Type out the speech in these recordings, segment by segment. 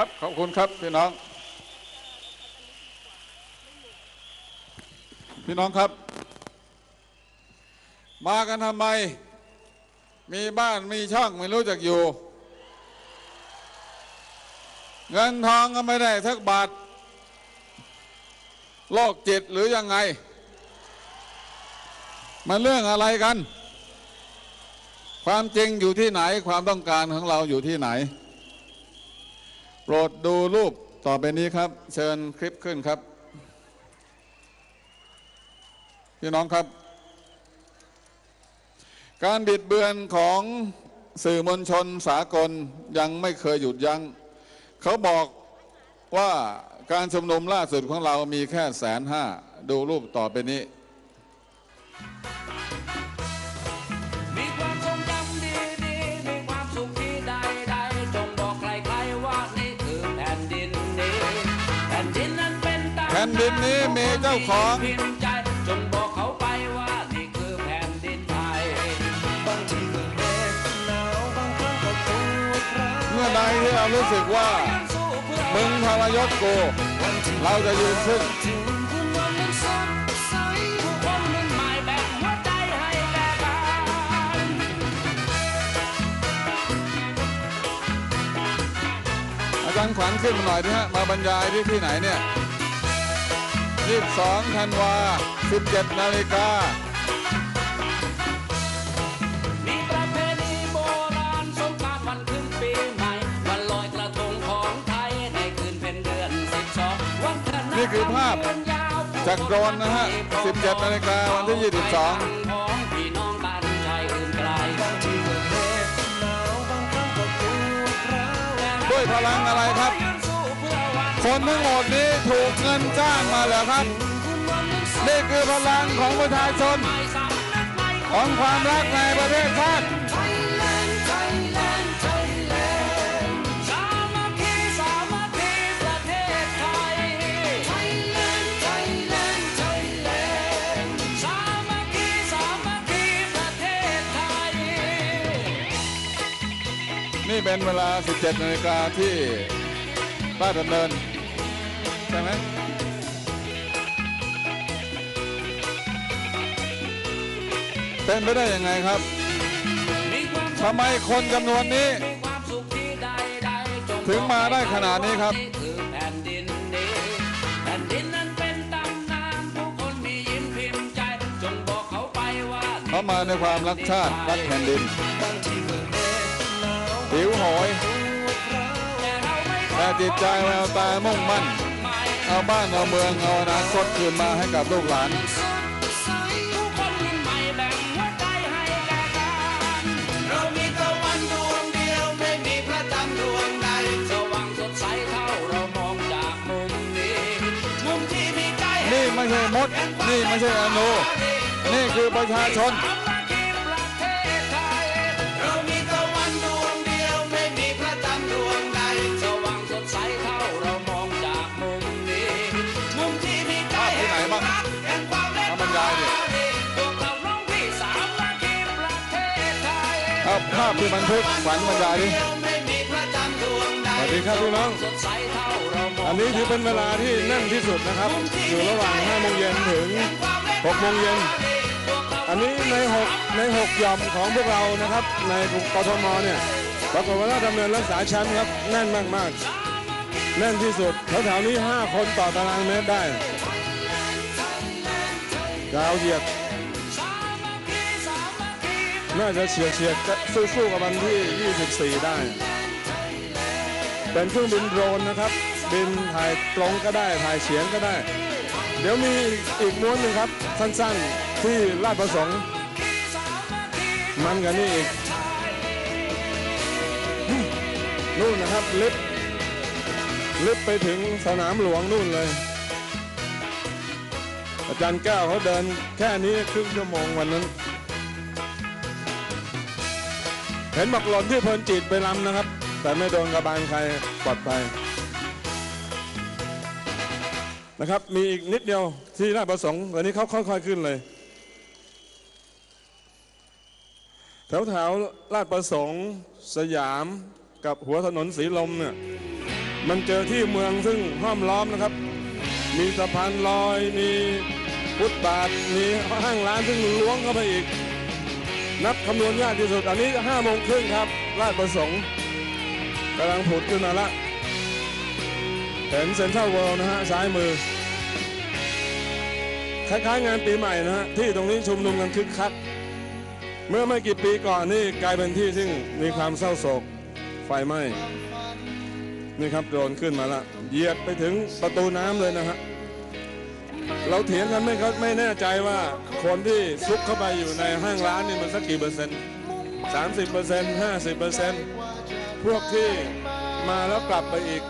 ครับขอบคุณครับพี่น้อง พี่น้องครับ มากันทำไม มีบ้านมีช่องไม่รู้จักอยู่ เงินทองก็ไม่ได้สักบาทโรคจิตหรือยังไง มันเรื่องอะไรกัน ความจริงอยู่ที่ไหนความต้องการของเราอยู่ที่ไหน โปรดดูรูปต่อไปนี้ครับ เชิญคลิปขึ้นครับ พี่น้องครับ การบิดเบือนของสื่อมวลชนสากลยังไม่เคยหยุดยัง้งเขาบอกว่าการชุมนุมล่าสุดของเรามีแค่แสนห้าดูรูปต่อไปนี้ นตามแผ่นดินนี้มีเจ้าของพิมพ์ใจจงบอกเขาไปว่านี่คือแผ่นดินไทย บางทีก็เหน็บหนาวบางครั้งก็ปวดร้าวเมื่อใดที่เรารู้สึกว่าสู้เพื่อมึงทรยศกูวันที่เราจะยืนขึ้นถึงคุณวันนั้นสดใสผู้คนรุ่นใหม่แบ่งหัวใจให้แก่กันอาจารย์ขวัญขึ้นมาหน่อยที่ฮะมาบรรยายที่ที่ไหนเนี่ย 22ธันวา 17 นาฬิกามีประเพณีโบราณสงกรานต์วันขึ้นปีใหม่วันลอยกระทงของไทยในคืนเป็นเดือนสิบสองวันคณะนี่คือภาพเดือนยาวจากโดรนนะฮะ 17 นาฬิกาวันที่ 22ของพี่น้องบ้านใจอื่นไกลบางทีก็เหน็บหนาวบางครั้งก็ปวดร้าวด้วยพลังอะไรครับสู้เพื่อวัน คนทั้งหมดนี้ถูกเงินจ้างมาแล้วครับ นี่คือพลังของประชาชน ของความรักในประเทศชาตินี่เป็นเวลา 17 นาฬิกาที่บ้านดำเนิน ช่ไหมเป็นไปได้ยังไงครับทำไมคนจำนวนนี้ ถึงมาได้ขนาดนี้ครับเขามาในความรักชาติ รักแผ่นดินผิวหอยแต่จิตใจแววตามุ่งมั่น เอาบ้านเอาเมืองเอาอนาคตคืนมาให้กับลูกหลานสดใสผู้คนรุ่นใหม่แบ่งหัวใจให้แก่กันเรามีตะวันดวงเดียวไม่มีพระจันทร์ดวงใดสว่างสดใสเท่าเรามองจากมุมนี้มุมที่มีใจนี่ไม่ใช่มด นี่ไม่ใช่อนุนี่คือประชาชนาพที่บันทึกขวัญบรรยายดิสวัสดีครับพี่น้อง อันนี้ถือเป็นเวลาที่แน่นที่สุดนะครับ อยู่ระหว่าง5โมงเย็นถึง6โมงเย็น อันนี้ใน 6 ใน 6 ย่อมของพวกเรานะครับ ในกทมเนี่ยปรากฏว่าดำเนินรักษาแชมป์ครับ แน่นมากๆ แน่นที่สุดแถวๆนี้ 5 คนต่อตารางเมตรได้ยาวเหยียด น่าจะเฉียดเฉียดสู้ๆกับวันที่ 24 ได้ เป็นเครื่องบินโดรนนะครับ บินถ่ายตรงก็ได้ถ่ายเฉียงก็ได้ เดี๋ยวมีอีกม้วนหนึ่งครับ สั้นๆที่ลาดประสงค์มันกันนี่อีกนู่นนะครับลิฟลิฟต์ไปถึงสนามหลวงนู่นเลย อาจารย์แก้วเขาเดินแค่นี้ครึ่งชั่วโมงวันนั้น เห็นบอกหล่นที่เพลินจิตไปลำนะครับ แต่ไม่โดนกระบาลใครปลอดภัยนะครับ มีอีกนิดเดียวที่ราประสงค์วันนี้เขาค่อยๆขึ้นเลย แถวแถวๆลาดประสงค์สยามกับหัวถนนสีลมเนี่ยมันเจอที่เมืองซึ่งห้อมล้อมนะครับ มีสะพานลอยมีฟุตบาทมีห้างร้านซึ่งล้วงเข้าไปอีก นับคำนวณยากที่สุด อันนี้ห้าโมงครึ่งครับราชประสงค์กำลังผุดขึ้นมาละเห็นเซ็นทรัลเวิลด์นะฮะซ้ายมือ คล้ายๆงานปีใหม่นะฮะ ที่ตรงนี้ชุมนุมกันคึกคัก เมื่อไม่กี่ปีก่อนนี่กลายเป็นที่ซึ่งมีความเศร้าโศกไฟไหม้ นี่ครับโดนขึ้นมาละเหยียดไปถึงประตูน้ำเลยนะฮะ เราเถียงกันไม่ก็ไม่แน่ใจว่าคนที่ซุกเข้าไปอยู่ในห้างร้านนี่มันสักกี่เปอร์เซ็นต์สามสิบเปอร์เซ็นต์ห้าสิบเปอร์เซ็นต์พวกที่มาแล้วกลับไปอีก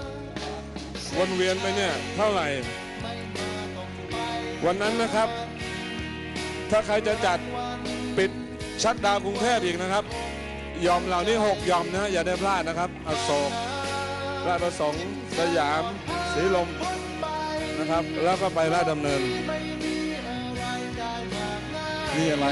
วนเวียนไปเนี่ยเท่าไหร่ วันนั้นนะครับ ถ้าใครจะจัดปิดชัดดาวกรุงเทพอีกนะครับ ยอมเหล่านี้หกยอมนะ อย่าได้พลาดนะครับอโศกราชประสงค์สยามสีลม นะครับ แล้วก็ไปราชดำเนินนี่อะไร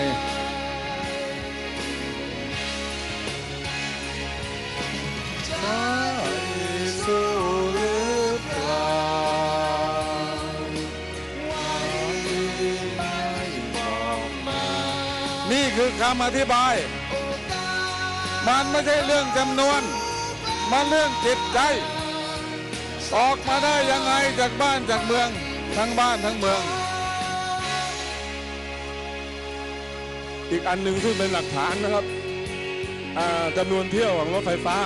นี่คือคำอธิบาย มันไม่ใช่เรื่องจำนวน มันเรื่องจิตใจ ออกมาได้ยังไงจากบ้านจากเมือง ทั้งบ้านทั้งเมือง อีกอันหนึ่งซึ่งเป็นหลักฐานนะครับจำนวนเที่ยวของรถไฟฟ้า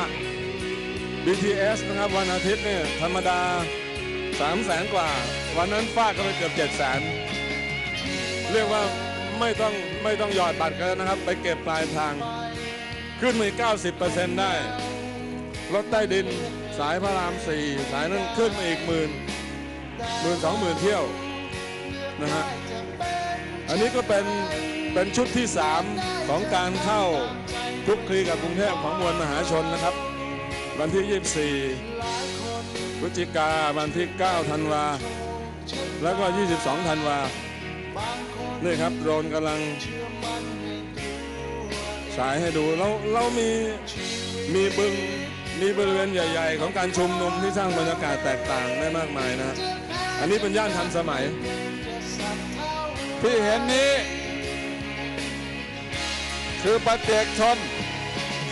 BTS นะครับวันอาทิตย์เนี่ยธรรมดา 3 0 0แสนกว่า วันนั้นฟาดก็ไปเกือบ7 0 0แสนเรียกว่าไม่ต้องไม่ต้องหยอดบัตรกันนะครับ ไปเก็บปลายทาง ขึ้นมาอีก90%ได้ รถใต้ดิน สายพระราม4สายนั้นขึ้นมาอีกหมื่นหมื่นสองหมื่นเที่ยวนะฮะอันนี้ก็เป็นเป็นชุดที่ 3 ของการเข้าคลุกคลีกับกรุงเทพของมวลมหาชนนะครับ วันที่ 24พฤศจิกาวันที่ 9 ธันวา แล้วก็ 22 ธันวานี่ครับโดรนกำลังฉายให้ดูเราเรามีมีบึง มีบริเวณใหญ่ ๆ ของการชุมนุมที่สร้างบรรยากาศแตกต่างได้มากมายนะ อันนี้เป็นย่านทันสมัย ที่เห็นนี้ คือประเจกชน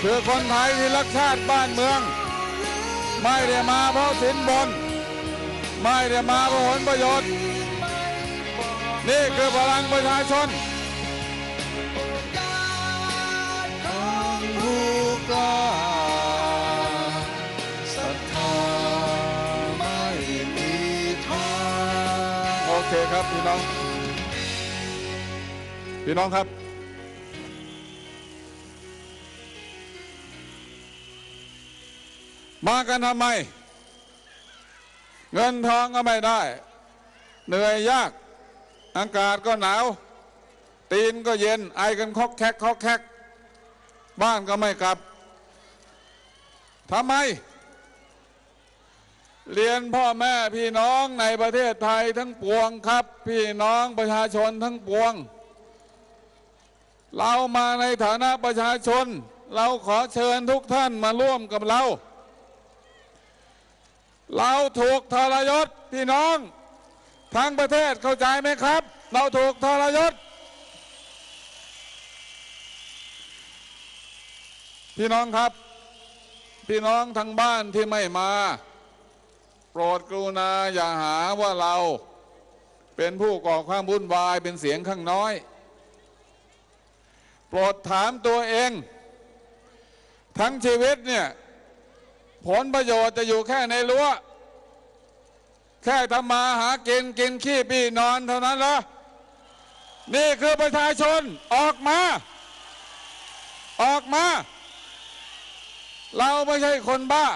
คือคนไทยที่รักชาติบ้านเมือง ไม่ได้มาเพราะสินบน ไม่ได้มาเพราะผลประโยชน์ นี่คือพลังประชาชนผู้กล้า เคครับพี่น้อง พี่น้องครับ มากันทำไม เงินทองก็ไม่ได้ เหนื่อยยาก อากาศก็หนาว ตีนก็เย็น ไอกันคอกแคกคอกแคก บ้านก็ไม่กลับทำไม เรียนพ่อแม่พี่น้องในประเทศไทยทั้งปวงครับ พี่น้องประชาชนทั้งปวง เรามาในฐานะประชาชน เราขอเชิญทุกท่านมาร่วมกับเรา เราถูกทรยศพี่น้อง ทั้งประเทศเข้าใจไหมครับ เราถูกทรยศ พี่น้องครับ พี่น้องทางบ้านที่ไม่มา ปรดกรุณาอย่าหาว่าเรา เป็นผู้ก่อความวุ่นวายเป็นเสียงข้างน้อย โปรดถามตัวเอง ทั้งชีวิตเนี่ย ผลประโยชน์จะอยู่แค่ในรั้วแค่ทำมาหากินกินขี้ปีนอนเท่านั้นเหรอนี่คือประชาชนออกมา ออกมา เราไม่ใช่คนบ้า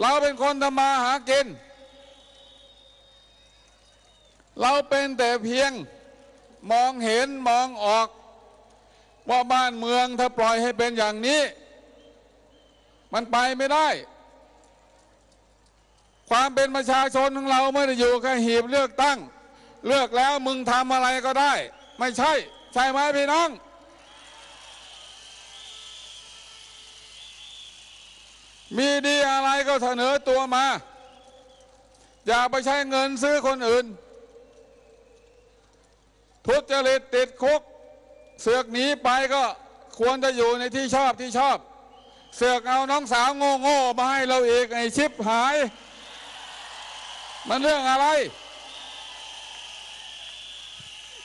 เราเป็นคนทำมาหากิน เราเป็นแต่เพียงมองเห็นมองออก ว่าบ้านเมืองถ้าปล่อยให้เป็นอย่างนี้ มันไปไม่ได้ ความเป็นประชาชนของเราไม่ได้อยู่แค่หีบเลือกตั้ง เลือกแล้วมึงทำอะไรก็ได้ ไม่ใช่ ใช่ไหมพี่น้อง มีดีอะไรก็เสนอตัวมา อย่าไปใช้เงินซื้อคนอื่น ทุจริตติดคุก เสือกหนีไปก็ควรจะอยู่ในที่ชอบที่ชอบ เสือกเอาน้องสาวโง่ๆมาให้เราอีกไอชิปหาย มันเรื่องอะไร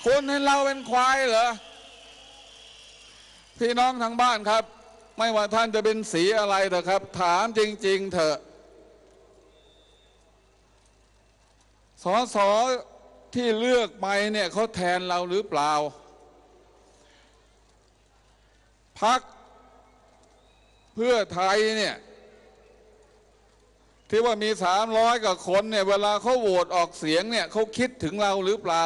คุณเห็นเราเป็นควายเหรอพี่น้องทางบ้านครับ ไม่ว่าท่านจะเป็นสีอะไรเถอะครับ ถามจริง ๆ เถอะสอสอที่เลือกไปเนี่ยเขาแทนเราหรือเปล่าพักเพื่อไทยเนี่ยที่ว่ามีสามร้อยกว่าคนเนี่ยเวลาเขาโหวตออกเสียงเนี่ยเขาคิดถึงเราหรือเปล่า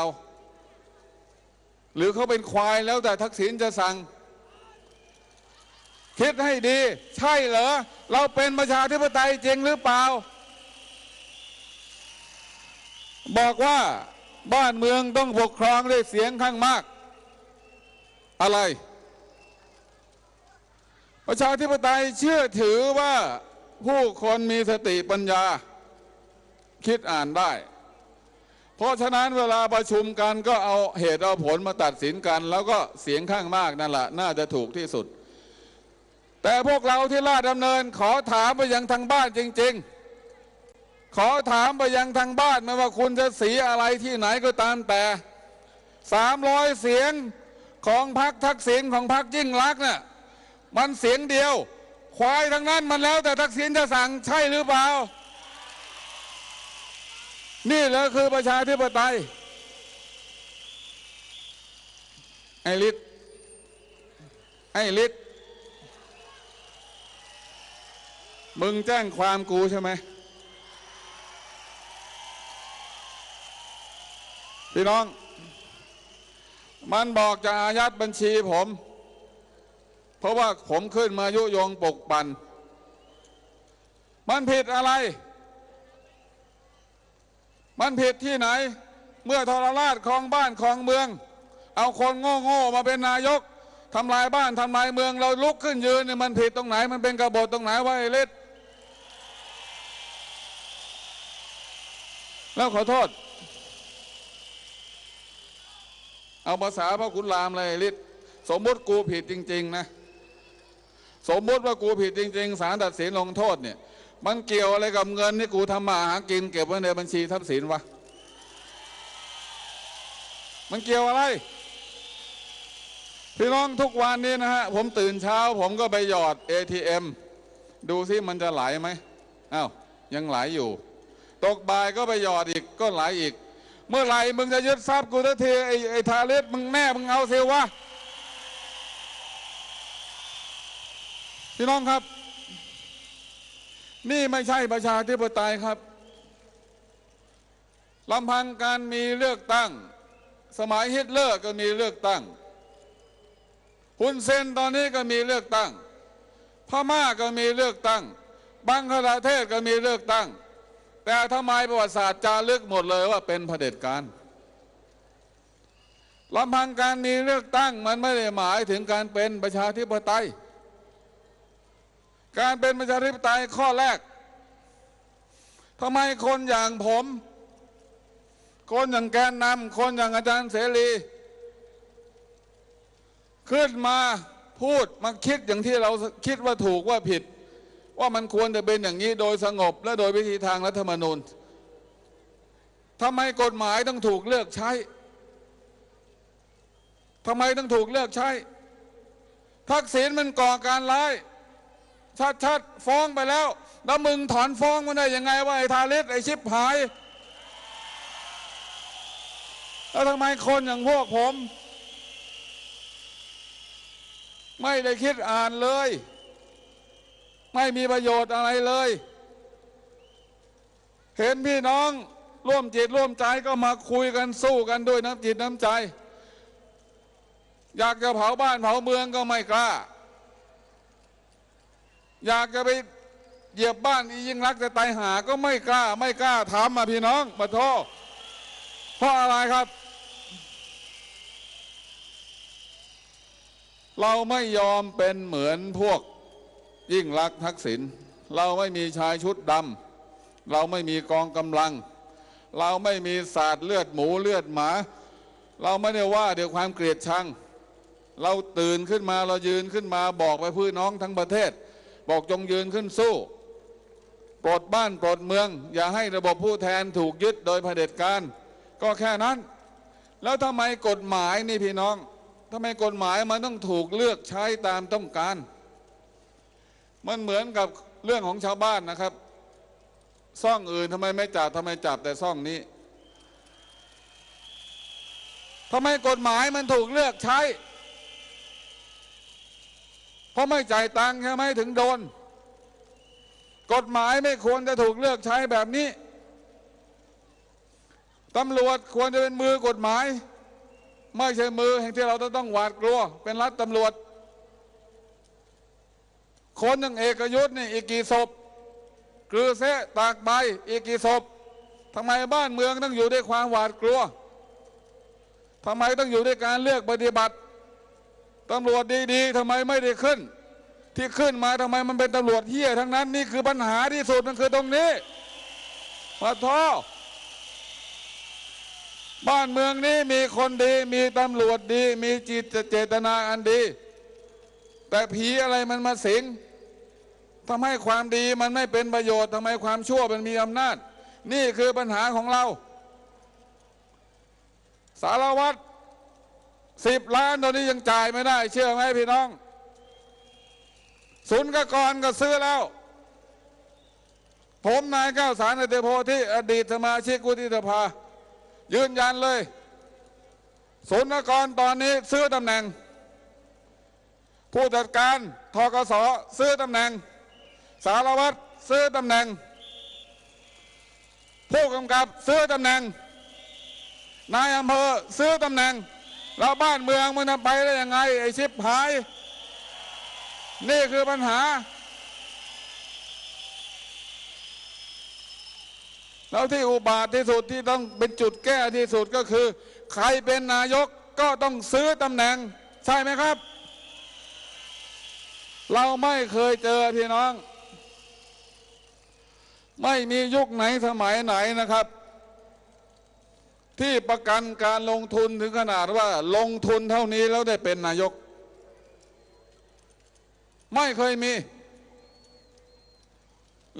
หรือเขาเป็นควายแล้วแต่ทักษิณจะสั่ง คิดให้ดี ใช่เหรอ เราเป็นประชาธิปไตยจริงหรือเปล่า บอกว่าบ้านเมืองต้องปกครองด้วยเสียงข้างมาก อะไร ประชาธิปไตยเชื่อถือว่าผู้คนมีสติปัญญา คิดอ่านได้ เพราะฉะนั้นเวลาประชุมกันก็เอาเหตุเอาผลมาตัดสินกัน แล้วก็เสียงข้างมากนั่นแหละน่าจะถูกที่สุด แต่พวกเราที่ลาดดำเนิน ขอถามไปยังทางบ้านจริง ๆ ขอถามไปยังทางบ้านไม่ว่าคุณจะสีอะไรที่ไหนก็ตามแต่สามร้อยเสียงของพรรคทักษิณของพรรคยิ่งรักษณ์น่ะมันเสียงเดียว ควายทั้งนั้นมันแล้วแต่ทักษิณจะสั่งใช่หรือเปล่า นี่แหละคือประชาธิปไตยไอริดไอริด มึงแจ้งความกูใช่ไหมพี่น้อง มันบอกจะอายัดบัญชีผม เพราะว่าผมขึ้นมายุยงปกปัน มันผิดอะไร มันผิดที่ไหน เมื่อทรราชครองบ้านครองเมือง เอาคนโง่ๆมาเป็นนายกทำลายบ้านทำลายเมืองเราลุกขึ้นยืนเนี่ยมันผิดตรงไหน มันเป็นกบฏตรงไหนวะไอ้เล็ด แล้วขอโทษ เอาภาษาพระคุณรามเลยฤทธิ์สมมุติกูผิดจริง ๆ นะ สมมุติว่ากูผิดจริงๆศาลตัดสินลงโทษเนี่ย มันเกี่ยวอะไรกับเงินที่กูทำมาหากินเก็บไว้ในบัญชีทรัพย์สินวะ มันเกี่ยวอะไรพี่น้องทุกวันนี้นะฮะ ผมตื่นเช้า ผมก็ไปหยอด ATM ดูซิมันจะไหลไหมอ้าวยังไหลอยู่ ตกบ่ายก็ไปหยอดอีกก็ไหลอีก เมื่อไหร่มึงจะยึดทรัพย์กูทันทีไอ้ไอ้ทาเลสมึงแน่มึงเอาเสียวะพี่น้องครับ นี่ไม่ใช่ประชาธิปไตยครับลำพังการมีเลือกตั้ง สมัยฮิตเลอร์ก็มีเลือกตั้งฮุนเซนตอนนี้ก็มีเลือกตั้งพม่าก็มีเลือกตั้ง บังคลาเทศก็มีเลือกตั้ง แต่ทำไมประวัติศาสตร์จารึกหมดเลยว่าเป็นเผด็จการลำพังการมีเลือกตั้งมันไม่ได้หมายถึงการเป็นประชาธิปไตย การเป็นประชาธิปไตยข้อแรกทำไมคนอย่างผม คนอย่างแกนนำคนอย่างอาจารย์เสรี ขึ้นมาพูดมาคิดอย่างที่เราคิดว่าถูกว่าผิด ว่ามันควรจะเป็นอย่างนี้โดยสงบและโดยวิธีทางรัฐธรรมนูญทำไมกฎหมายต้องถูกเลือกใช้ทำไมต้องถูกเลือกใช้ ทักษิณมันก่อการร้ายชัดชัดๆฟ้องไปแล้ว แล้วมึงถอนฟ้องมันได้ยังไงว่าไอ้ทาเลสไอ้ชิบหาย แล้วทำไมคนอย่างพวกผม ไม่ได้คิดอ่านเลย ไม่มีประโยชน์อะไรเลย เห็นพี่น้องร่วมจิตร่วมใจก็มาคุยกันสู้กันด้วยน้ำจิตน้ำใจ อยากจะเผาบ้านเผาเมืองก็ไม่กล้า อยากจะไปเหยียบบ้านอียิ่งรักจะตายหาก็ไม่กล้า ไม่กล้าทำมาพี่น้องมาโทษเพราะอะไรครับ เราไม่ยอมเป็นเหมือนพวก ยิ่งรักทักษิณเราไม่มีชายชุดดำเราไม่มีกองกำลัง เราไม่มีศาสตร์เลือดหมูเลือดหมา เราไม่ได้ว่าเดี๋ยวความเกลียดชัง เราตื่นขึ้นมาเรายืนขึ้นมาบอกไปพี่น้องทั้งประเทศ บอกจงยืนขึ้นสู้ปลดบ้านปลดเมือง อย่าให้ระบบผู้แทนถูกยึดโดยเผด็จการ ก็แค่นั้น แล้วทำไมกฎหมายนี่พี่น้องทำไมกฎหมายมันต้องถูกเลือกใช้ตามต้องการ มันเหมือนกับเรื่องของชาวบ้านนะครับ ซ่องอื่นทำไมไม่จับทำไมจับแต่ซ่องนี้ทำไมกฎหมายมันถูกเลือกใช้ เพราะไม่จ่ายตังค์ใช่ไหมถึงโดน กฎหมายไม่ควรจะถูกเลือกใช้แบบนี้ตำรวจควรจะเป็นมือกฎหมาย ไม่ใช่มือแห่งที่เราจะต้องหวาดกลัว เป็นรัฐตำรวจ คนอย่างเอกยุทธ์นี่อีกกี่ศพกรือเสะตากใบอีกกี่ศพทำไมบ้านเมืองต้องอยู่ด้วยความหวาดกลัวทำไมต้องอยู่ด้วยการเลือกปฏิบัติตำรวจดีๆทำไมไม่ได้ขึ้น ที่ขึ้นมาทำไมมันเป็นตำรวจเฮี้ยทั้งนั้นนี่คือปัญหาที่สุดมันคือตรงนี้มาท้อบ้านเมืองนี้มีคนดี มีตำรวจดี มีจิตเจตนาอันดี แต่ผีอะไรมันมาสิง ทำให้ความดีมันไม่เป็นประโยชน์ทำไมความชั่วมันมีอำนาจ นี่คือปัญหาของเรา สารวัตรสิบล้านตอนนี้ยังจ่ายไม่ได้ เชื่อไหมพี่น้อง ศูนย์กกรก็ซื้อแล้ว ผมนายก้าวสารอเตโพที่อดีตสมาชิกวุฒิสภา ยืนยันเลย ศูนย์กกรตอนนี้ซื้อตำแหน่ง ผู้จัดการทกสซื้อตำแหน่ง สารวัตรซื้อตำแหน่ง ผู้กำกับซื้อตำแหน่ง นายอำเภอซื้อตำแหน่งแล้วบ้านเมืองมันจะไปได้ยังไงไอชิบหาย นี่คือปัญหา แล้วที่อุบาทที่สุดที่ต้องเป็นจุดแก้ที่สุดก็คือ ใครเป็นนายกก็ต้องซื้อตำแหน่ง ใช่ไหมครับ เราไม่เคยเจอพี่น้อง ไม่มียุคไหนสมัยไหนนะครับ ที่ประกันการลงทุนถึงขนาดว่า ลงทุนเท่านี้แล้วได้เป็นนายก ไม่เคยมี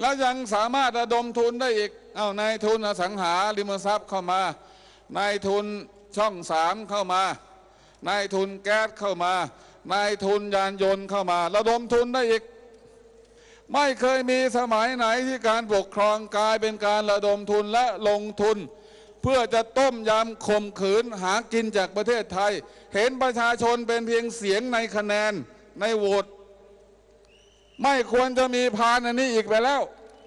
แล้วยังสามารถระดมทุนได้อีก เอานายทุนอสังหาริมทรัพย์เข้ามานายทุนช่องสามเข้ามานายทุนแก๊สเข้ามานายทุนยานยนต์เข้ามา ระดมทุนได้อีก ไม่เคยมีสมัยไหนที่การปกครองกลายเป็นการระดมทุนและลงทุน เพื่อจะต้มยำข่มขืนหากินจากประเทศไทย เห็นประชาชนเป็นเพียงเสียงในคะแนนในโหวตไม่ควรจะมีพานอันนี้อีกไปแล้ว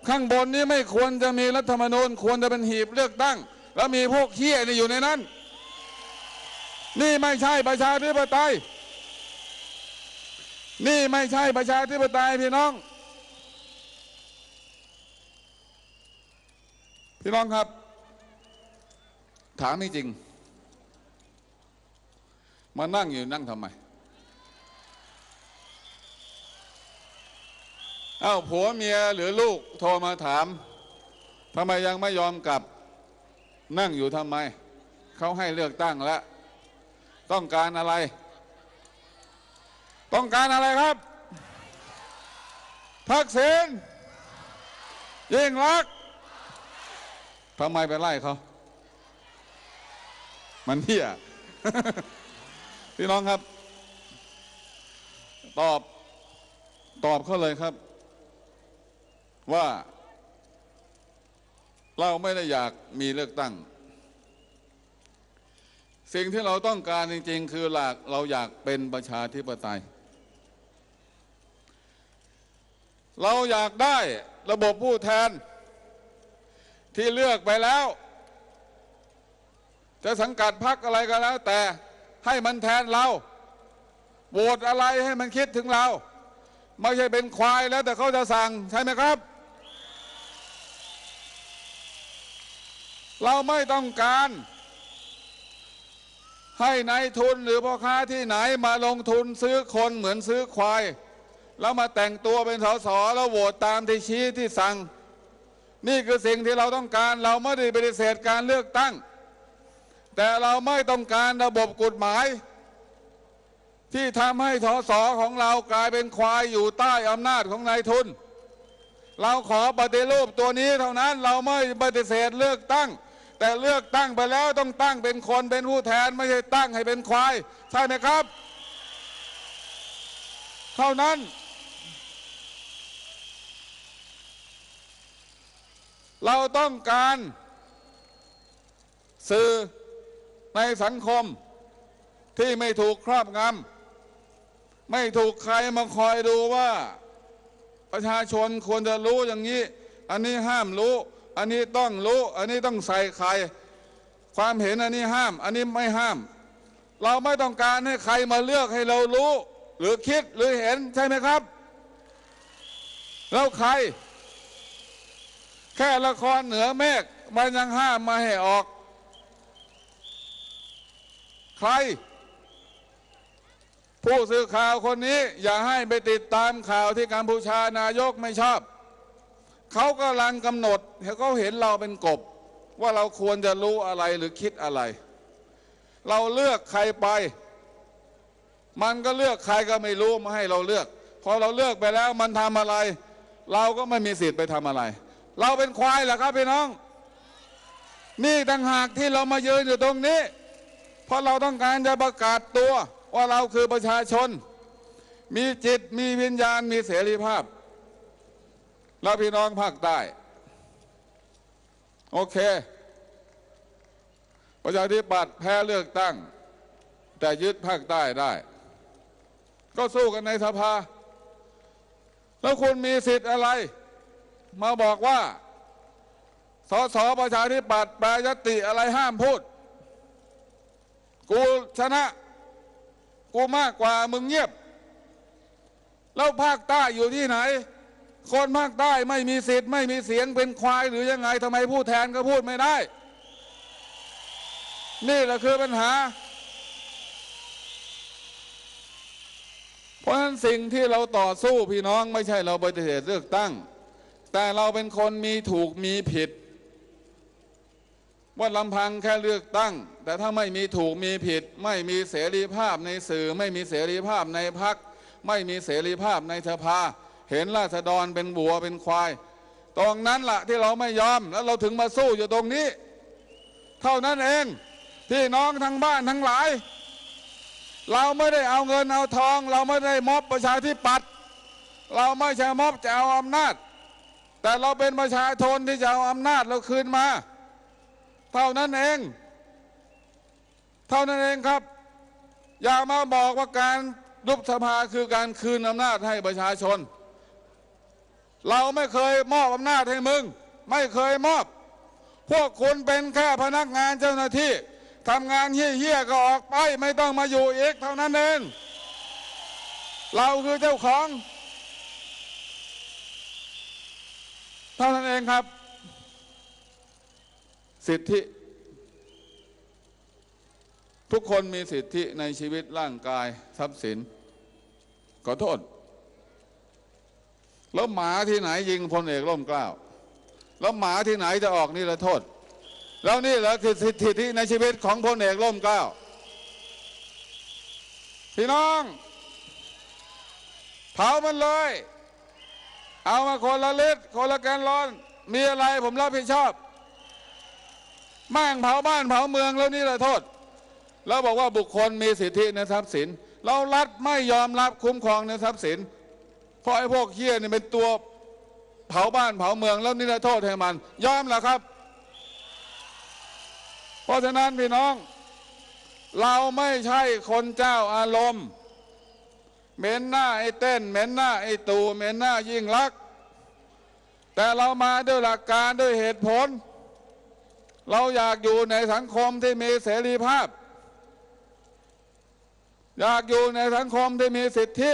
ข้างบนนี้ไม่ควรจะมีรัฐธรรมนูญ ควรจะเป็นหีบเลือกตั้ง แล้วมีพวกเฮี้ยนี่อยู่ในนั้น นี่ไม่ใช่ประชาธิปไตย นี่ไม่ใช่ประชาธิปไตยพี่น้อง พี่น้องครับ ถามจริง มานั่งอยู่นั่งทำไมเอ้าผัวเมียหรือลูกโทรมาถามทำไมยังไม่ยอมกลับ นั่งอยู่ทำไม เขาให้เลือกตั้งแล้ว ต้องการอะไร ต้องการอะไรครับ ทักษิณยิ่งรักษ ทำไมไปไล่เขามันเหี้ยพี่น้องครับ ตอบตอบเขาเลยครับ ว่า เราไม่ได้อยากมีเลือกตั้ง สิ่งที่เราต้องการจริง ๆ คือหลักเราอยากเป็นประชาธิปไตย เราอยากได้ระบบผู้แทน ที่เลือกไปแล้ว จะสังกัดพรรคอะไรก็แล้ว แต่ให้มันแทนเราโหวตอะไรให้มันคิดถึงเรา ไม่ใช่เป็นควายแล้วแต่เขาจะสั่งใช่ไหมครับ เราไม่ต้องการ ให้ในายทุนหรือพ่อค้าที่ไหนมาลงทุนซื้อคนเหมือนซื้อควาย แล้วมาแต่งตัวเป็นสสแล้วโหวตตามที่ชี้ที่สั่ง นี่คือสิ่งที่เราต้องการ เราไม่ได้ปฏิเสธการเลือกตั้ง แต่เราไม่ต้องการระบบกฎหมาย ที่ทำให้สสของเรากลายเป็นควายอยู่ใต้อำนาจของนายทุน เราขอปฏิรูปตัวนี้เท่านั้นเราไม่ปฏิเสธเลือกตั้ง แต่เลือกตั้งไปแล้วต้องตั้งเป็นคนเป็นผู้แทนไม่ใช่ตั้งให้เป็นควาย ใช่ไหมครับ เท่านั้น เราต้องการสื่อในสังคมที่ไม่ถูกครอบงำไม่ถูกใครมาคอยดูว่า ประชาชนควรจะรู้อย่างนี้ อันนี้ห้ามรู้ อันนี้ต้องรู้ อันนี้ต้องใส่ใคร ความเห็นอันนี้ห้าม อันนี้ไม่ห้าม เราไม่ต้องการให้ใครมาเลือกให้เรารู้ หรือคิดหรือเห็นใช่ไหมครับ แล้วใคร แค่ละครเหนือเมฆมันยังห้ามมาให้ออก ใคร ผู้สื่อข่าวคนนี้ อย่าให้ไปติดตามข่าวที่กัมพูชานายกไม่ชอบ เขากำลังกำหนดเขาเห็นเราเป็นกบ ว่าเราควรจะรู้อะไรหรือคิดอะไร เราเลือกใครไป มันก็เลือกใครก็ไม่รู้มาให้เราเลือก พอเราเลือกไปแล้วมันทำอะไร เราก็ไม่มีสิทธิ์ไปทำอะไร เราเป็นควายเหรอครับพี่น้อง นี่ต่างหากที่เรามายืนอยู่ตรงนี้ เพราะเราต้องการจะประกาศตัวว่าเราคือประชาชน มีจิตมีวิญญาณมีเสรีภาพ แล้วพี่น้องภาคใต้โอเค ประชาธิปัตย์แพ้เลือกตั้ง แต่ยึดภาคใต้ได้ ก็สู้กันในสภา แล้วคุณมีสิทธิ์อะไร มาบอกว่า สสประชาธิปัตย์แปรยติอะไรห้ามพูด กูชนะ กูมากกว่ามึงเงียบ แล้วภาคใต้อยู่ที่ไหน คนภาคใต้ไม่มีสิทธิ์ไม่มีเสียงเป็นควายหรือยังไงทำไมผู้แทนก็พูดไม่ได้ นี่แหละคือปัญหาเพราะฉะนั้นสิ่งที่เราต่อสู้พี่น้องไม่ใช่เราปฏิเสธเลือกตั้ง แต่เราเป็นคนมีถูกมีผิด ว่าลำพังแค่เลือกตั้ง แต่ถ้าไม่มีถูกมีผิด ไม่มีเสรีภาพในสื่อ ไม่มีเสรีภาพในพัก ไม่มีเสรีภาพในสภา เห็นราษฎรเป็นบัวเป็นควาย ตรงนั้นละ่ะที่เราไม่ยอมแล้วเราถึงมาสู้อยู่ตรงนี้ เท่านั้นเองพี่น้องทั้งบ้านทั้งหลาย เราไม่ได้เอาเงินเอาทอง เราไม่ได้ม็อบประชาธิปัตย์เราไม่ใช่ม็อบจะเอาอำนาจ แต่เราเป็นประชาชนที่จะเอาอำนาจเราคืนมา เท่านั้นเอง เท่านั้นเองครับ อย่ามาบอกว่าการยุบสภาคือการคืนอำนาจให้ประชาชน เราไม่เคยมอบอำนาจให้มึง ไม่เคยมอบ พวกคุณเป็นแค่พนักงานเจ้าหน้าที่ทำงานเฮี้ยๆก็ออกไป ไม่ต้องมาอยู่อีกเท่านั้นเอง เราคือเจ้าของ ท่านั้นเองครับ สิทธิ ทุกคนมีสิทธิในชีวิตร่างกายทรัพย์สิน ขอโทษ แล้วหมาที่ไหนยิงพลเอกร่มเกล้า แล้วหมาที่ไหนจะออกนี่ละโทษ แล้วนี่แหละคือสิทธิในชีวิตของพลเอกร่มเกล้าพี่น้องเผามันเลย เอามาคนละลิตรคนละแกนร้อน มีอะไรผมรับผิดชอบแม่งเผาบ้านเผาเมืองแล้วนี่แหละโทษ แล้วบอกว่าบุคคลมีสิทธิในทรัพย์สิน เรารัฐไม่ยอมรับคุ้มครองในทรัพย์สิน เพราะไอ้พวกเฮี้ยนี่เป็นตัวเผาบ้านเผาเมืองแล้วนี่แหละโทษให้มัน ยอมเหรอครับ เพราะฉะนั้นพี่น้อง เราไม่ใช่คนเจ้าอารมณ์ เหม็นหน้าไอ้เต้นเหม็นหน้าไอ้ตู่เหม็นหน้ายิ่งรัก แต่เรามาด้วยหลักการด้วยเหตุผล เราอยากอยู่ในสังคมที่มีเสรีภาพ อยากอยู่ในสังคมที่มีสิทธิ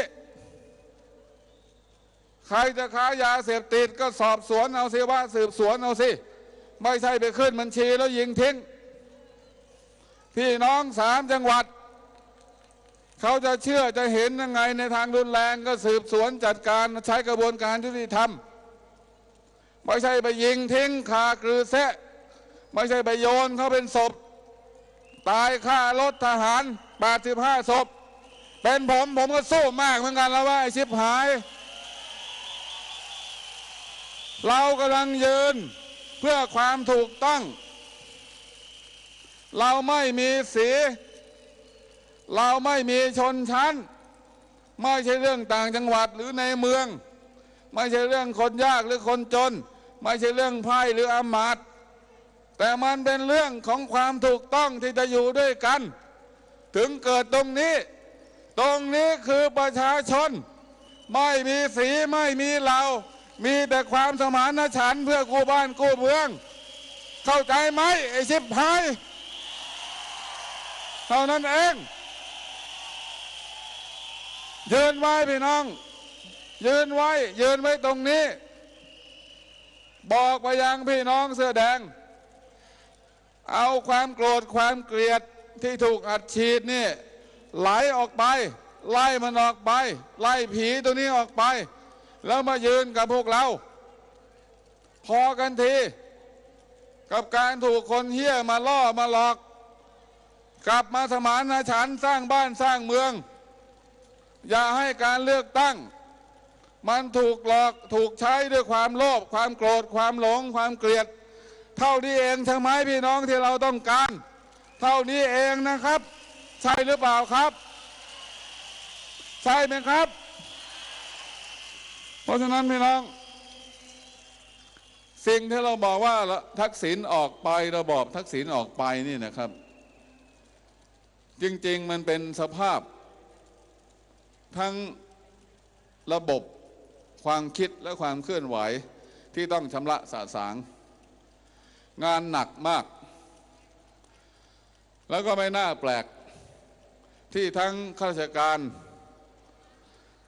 ใครจะค้ายาเสพติดก็สอบสวนเอาสิว่าสืบสวนเอาสิ ไม่ใช่ไปขึ้นบัญชีแล้วยิงทิ้ง พี่น้องสามจังหวัด เขาจะเชื่อจะเห็นยังไงในทางรุนแรงก็สืบสวนจัดการใช้กระบวนการยุติธรรมไม่ใช่ไปยิงทิ้งคากรือแซะไม่ใช่ไปโยนเขาเป็นศพ ตายฆ่ารถทหาร85ศพ เป็นผมผมก็สู้มากเหมือนกันแล้วว่าไอ้ชิบหาย เรากำลังยืนเพื่อความถูกต้อง เราไม่มีสี เราไม่มีชนชั้น ไม่ใช่เรื่องต่างจังหวัดหรือในเมือง ไม่ใช่เรื่องคนยากหรือคนจน ไม่ใช่เรื่องไพ่หรืออำมาตย์แต่มันเป็นเรื่องของความถูกต้องที่จะอยู่ด้วยกัน ถึงเกิดตรงนี้ ตรงนี้คือประชาชน ไม่มีสีไม่มีเรา มีแต่ความสมานฉันท์เพื่อกู้บ้านกู้เมือง เข้าใจไหมไอ้ชิบหายเท่านั้นเอง ยืนไว้พี่น้อง ยืนไว้ ยืนไว้ตรงนี้ บอกไปยังพี่น้องเสื้อแดง เอาความโกรธความเกลียดที่ถูกอัดฉีดนี่ ไหลออกไป ไล่มันออกไป ไล่ผีตัวนี้ออกไป แล้วมายืนกับพวกเรา พอกันที กับการถูกคนเฮี้ยมาล่อมาหลอก กลับมาสมานฉันสร้างบ้านสร้างเมือง อย่าให้การเลือกตั้ง มันถูกหลอกถูกใช้ด้วยความโลภความโกรธ ความหลง ความเกลียด เท่านี้เองใช่ไหมพี่น้องที่เราต้องการ เท่านี้เองนะครับ ใช่หรือเปล่าครับ ใช่ไหมครับ เพราะฉะนั้นพี่น้อง สิ่งที่เราบอกว่าทักษิณออกไประบอบทักษิณออกไปนี่นะครับ จริง ๆ มันเป็นสภาพ ทั้งระบบความคิดและความเคลื่อนไหวที่ต้องชำระสะสาง งานหนักมาก แล้วก็ไม่น่าแปลกที่ทั้งข้าราชการ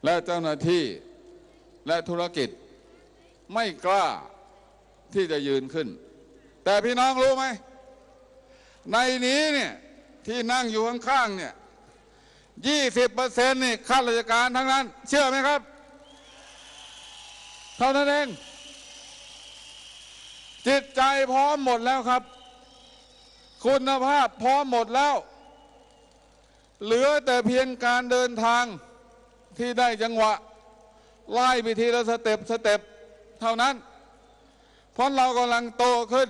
และเจ้าหน้าที่และธุรกิจไม่กล้าที่จะยืนขึ้น แต่พี่น้องรู้ไหม ในนี้เนี่ยที่นั่งอยู่ข้างๆเนี่ย ยี่สิบเปอร์เซ็นต์นี่ข้าราชการทั้งนั้น เชื่อไหมครับ เท่านั้นเอง จิตใจพร้อมหมดแล้วครับ คุณภาพพร้อมหมดแล้ว เหลือแต่เพียงการเดินทางที่ได้จังหวะ ไล่ไปทีละสเต็ปสเต็ปเท่านั้น เพราะเรากำลังโตขึ้น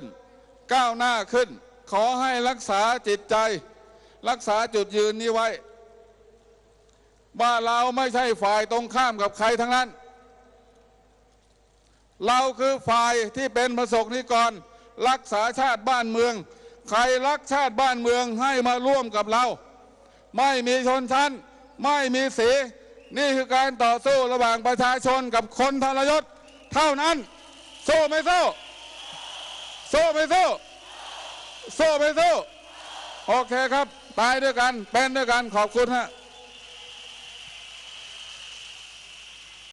ก้าวหน้าขึ้น ขอให้รักษาจิตใจ รักษาจุดยืนนี้ไว้ ว่าเราไม่ใช่ฝ่ายตรงข้ามกับใครทั้งนั้น เราคือฝ่ายที่เป็นประสบนิกร รักษาชาติบ้านเมือง ใครรักชาติบ้านเมืองให้มาร่วมกับเรา ไม่มีชนชั้น ไม่มีสีนี่คือการต่อสู้ระหว่างประชาชนกับคนทรยศ เท่านั้น สู้ไม่สู้ สู้ไม่สู้ สู้ไม่สู้ โอเคครับ ตายด้วยกัน เป็นด้วยกัน ขอบคุณฮะ